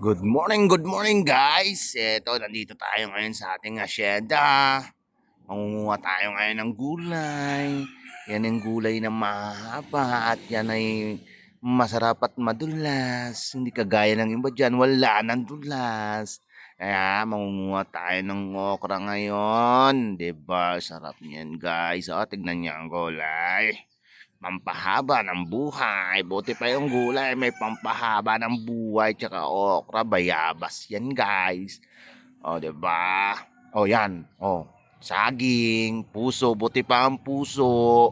Good morning, good morning guys! Eto, nandito tayo ngayon sa ating asyenda. Mangunguha tayo ngayon ng gulay. Yan yung gulay na mahaba at yan ay masarap at madulas. Hindi kagaya ng iba dyan, wala ng dulas. Kaya mangunguha tayo ng okra ngayon. ba Sarap niyan guys. O, tignan niyo ang gulay pampahaba ng buhay. Buti pa yung gulay, may pampahaba ng buhay. Tsaka okra, bayabas yan, guys. O, oh, diba? O, yan. O, saging, puso. Buti pa ang puso.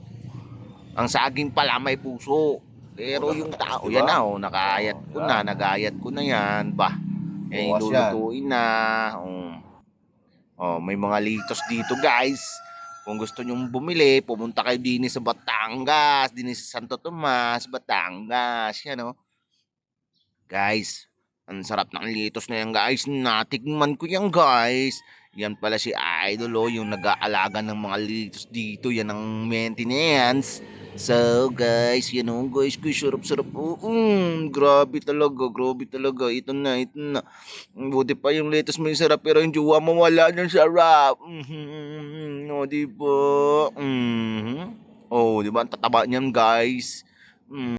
Ang saging pala may puso. Pero yung tao, Diba? yan na, o, nakayat ko na, nagayat ko na yan. Ba, eh, lulutuin na. O, oh, may mga litos dito, guys. Kung gusto nyong bumili, pumunta kayo din sa Batangas, din sa Santo Tomas, Batangas, yan o. Guys, ang sarap ng litos na yan guys. Natikman ko yan guys. Yan pala si Idol o, yung nag-aalaga ng mga litos dito. Yan ang maintenance. So guys, yan o guys, guys, sarap-sarap. Oh, mm, grabe talaga, grabe talaga. Ito na, ito na. Buti pa yung lettuce mo yung sarap pero yung jowa mo wala ng sarap. Mhm. No, di ba? Mhm. Oh, di ba? Ang tataba niyan, guys. Mm.